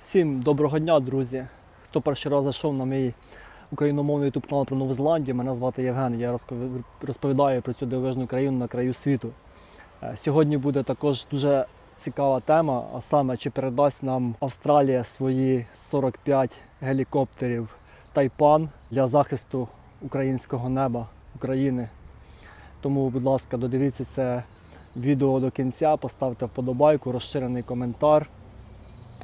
Всім доброго дня, друзі. Хто перший раз зайшов на мій україномовний YouTube канал про Нову Зеландію, мене звати Євген. Я розповідаю про цю дивижну країну на краю світу. Е, Сьогодні буде також дуже цікава тема, а саме чи передасть нам Австралія свої 45 гелікоптерів Тайпан для захисту українського неба України. Тому, будь ласка, додивіться це відео до кінця, поставте вподобайку, розширений коментар.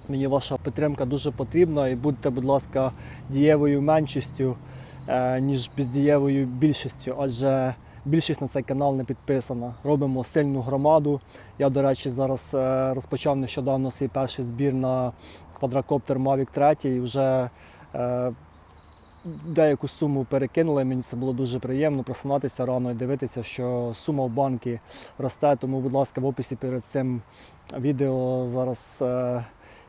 Мені ваша підтримка дуже потрібна і будьте, будь ласка, дієвою меншістю, е, ніж бездієвою більшістю, адже більшість на цей канал не підписана. Робимо сильну громаду. Я, до речі, зараз е, розпочав нещодавно свій перший збір на квадрокоптер Mavic 3 і вже е, деяку суму перекинули. Мені це було дуже приємно просинатися рано і дивитися, що сума в банки росте. Тому, будь ласка, в описі перед цим відео зараз.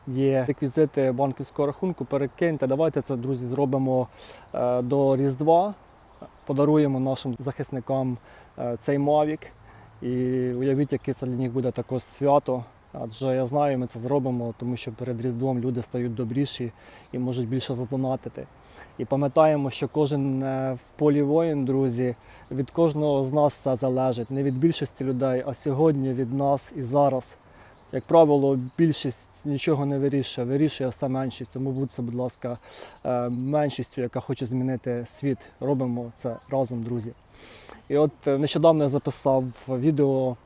Є реквізити банківського рахунку, перекиньте. Давайте це, друзі, зробимо е, до Різдва. Подаруємо нашим захисникам е, цей Mavic. І уявіть, яке це для них буде також свято. Адже я знаю, ми це зробимо, тому що перед Різдвом люди стають добріші і можуть більше задонатити. І пам'ятаємо, що кожен е, в полі воїн, друзі, від кожного з нас все залежить. Не від більшості людей, а сьогодні від нас і зараз. Як правило, більшість нічого не вирішує, вирішує все меншість. Тому будьте, будь ласка, е, меншістю, яка хоче змінити світ. Робимо це разом, друзі. І от е, нещодавно я записав відео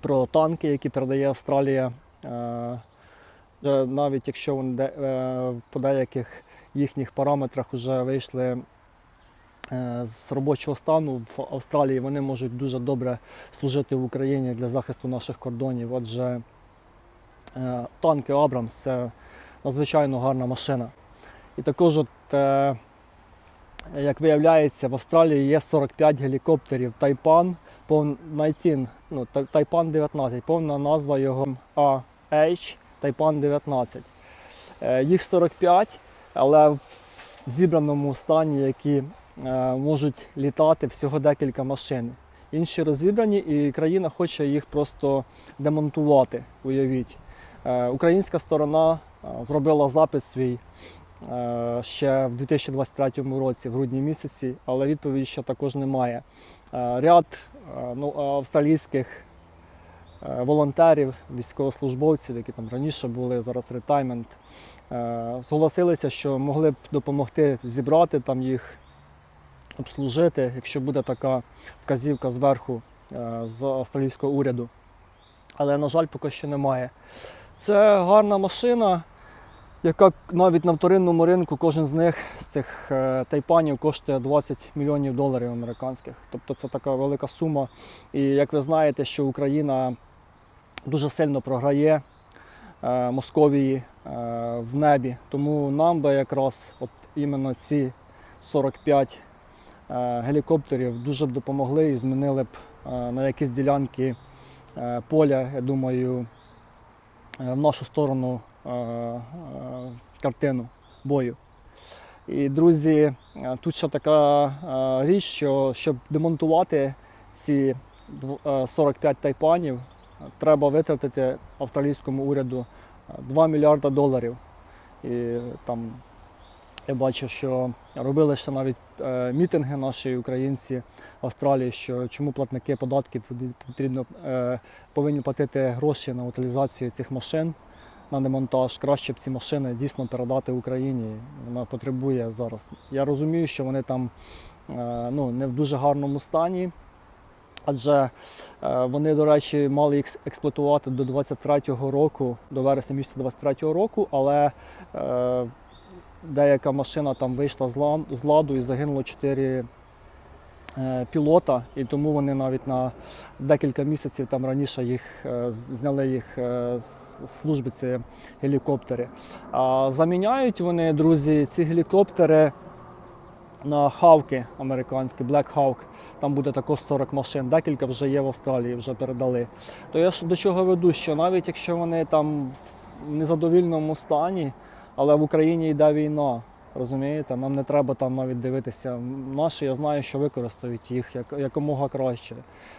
про танки, які передає Австралія. Е, Навіть якщо вони по деяких їхніх параметрах вже вийшли з робочого стану в Австралії, вони можуть дуже добре служити в Україні для захисту наших кордонів. Отже, е, танки Абрамс це надзвичайно гарна машина. І також, от, е, як виявляється, в Австралії є 45 гелікоптерів Тайпан, пов- 19, ну, Тайпан 19, повна назва його AH Тайпан 19. Е, Їх 45, але в зібраному стані, які е, можуть літати всього декілька машин. Інші розібрані, і країна хоче їх просто демонтувати. Уявіть. Е, Українська сторона е, зробила запис свій е, ще в 2023 році, в грудні місяці, але відповіді ще також немає. Е, Ряд е, ну, австралійських е, волонтерів, військовослужбовців, які там раніше були, зараз ретаймент, е, зголосилися, що могли б допомогти зібрати там їх, обслужити, якщо буде така вказівка зверху е, з австралійського уряду. Але, на жаль, поки що немає. Це гарна машина, яка навіть на вторинному ринку кожен з них, з цих е, тайпанів, коштує 20 мільйонів доларів американських. Тобто це така велика сума. І як ви знаєте, що Україна дуже сильно програє е, Московії в небі. Тому нам би якраз от іменно ці 45 е, гелікоптерів дуже б допомогли і змінили б е, на якісь ділянки е, поля, я думаю, е, в нашу сторону е, е, картину бою. І, друзі, е, тут ще така е, річ, що щоб демонтувати ці е, 45 тайпанів, е, треба витратити австралійському уряду е, 2 мільярда доларів. І там я бачу, що робили ще навіть е, мітинги наші українці в Австралії, що чому платники податків потрібно е, повинні платити гроші на утилізацію цих машин на демонтаж. Краще б ці машини дійсно передати Україні. Вона потребує зараз. Я розумію, що вони там е, ну, не в дуже гарному стані. Адже вони, до речі, мали їх експлуатувати до 23-го року, до вересня місяця 23-го року, але деяка машина там вийшла з ладу і загинуло 4 е, пілота, і тому вони навіть на декілька місяців там раніше їх е, зняли їх е, з служби ці гелікоптери. А заміняють вони, друзі, ці гелікоптери на хавки американські, Black Hawk. Там буде також 40 машин. Декілька вже є в Австралії, вже передали. То я ж до чого веду, що навіть якщо вони там в незадовільному стані, але в Україні йде війна. Розумієте, нам не треба там навіть дивитися. Наші, я знаю, що використають їх як, якомога краще.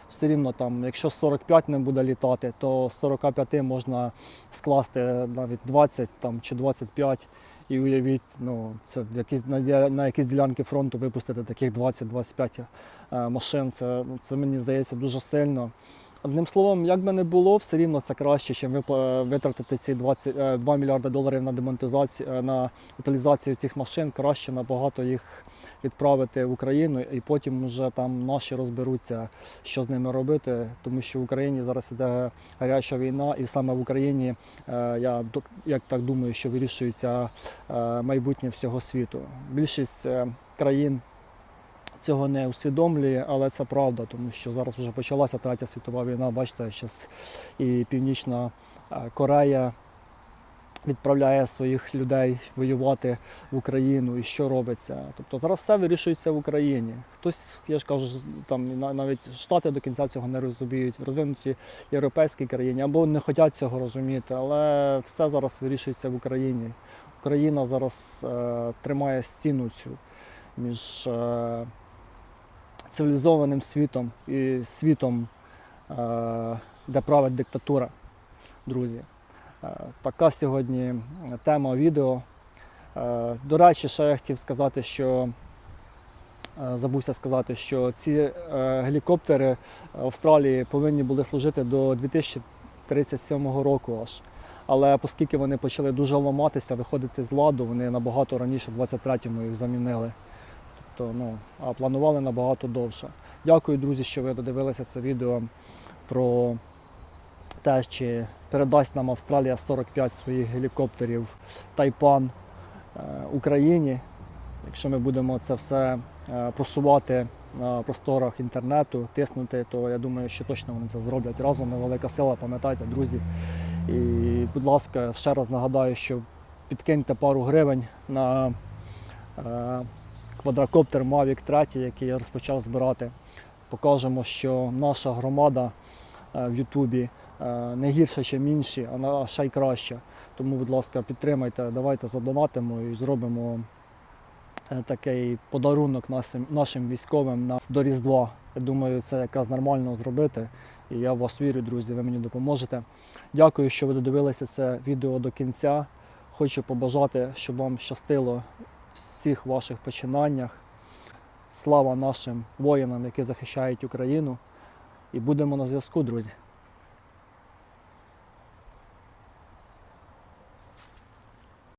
Все рівно там, якщо 45 не буде літати, то з 45 можна скласти навіть 20 там, чи 25. І уявіть, ну, це якісь, на, на якісь ділянки фронту випустити таких 20-25 е, машин. Це, ну, це мені здається дуже сильно. Одним словом, як би не було, все рівно це краще, ніж витратити ці 20, е, 2 мільярди доларів на демонтизацію, е, на утилізацію цих машин. Краще набагато їх відправити в Україну, і потім вже там наші розберуться, що з ними робити. Тому що в Україні зараз іде гаряча війна, і саме в Україні е, я як так думаю, що вирішується е, майбутнє всього світу. Більшість е, країн цього не усвідомлює, але це правда, тому що зараз вже почалася третя світова війна. Бачите, зараз і Північна е, Корея відправляє своїх людей воювати в Україну і що робиться. Тобто зараз все вирішується в Україні. Хтось, я ж кажу, там навіть Штати до кінця цього не розуміють, в розвинутій європейській країні або не хочуть цього розуміти, але все зараз вирішується в Україні. Україна зараз е, тримає стіну цю між е, цивілізованим світом і світом, е, де править диктатура, друзі. Е, Така сьогодні тема відео. Е, До речі, ще я хотів сказати, що забувся сказати, що ці гелікоптери Австралії повинні були служити до 2037 року аж. Але оскільки вони почали дуже ламатися, виходити з ладу, вони набагато раніше, в 23-му їх замінили. Тобто, ну, а планували набагато довше. Дякую, друзі, що ви додивилися це відео про те, чи передасть нам Австралія 45 своїх гелікоптерів Тайпан е, Україні. Якщо ми будемо це все е, просувати на просторах інтернету, тиснути, то я думаю, що точно вони це зроблять. Разом ми велика сила, пам'ятайте, друзі. І, будь ласка, ще раз нагадаю, що підкиньте пару гривень на е, квадрокоптер Mavic 3, який я розпочав збирати. Покажемо, що наша громада е, в Ютубі е, не гірша, ніж інші, а ще й краща. Тому, будь ласка, підтримайте, давайте задонатимо і зробимо е, такий подарунок нашим, нашим військовим на, до Різдва. Я думаю, це якраз нормально зробити. І я вас вірю, друзі, ви мені допоможете. Дякую, що ви додивилися це відео до кінця. Хочу побажати, щоб вам щастило всіх ваших починаннях. Слава нашим воїнам, які захищають Україну. І будемо на зв'язку, друзі.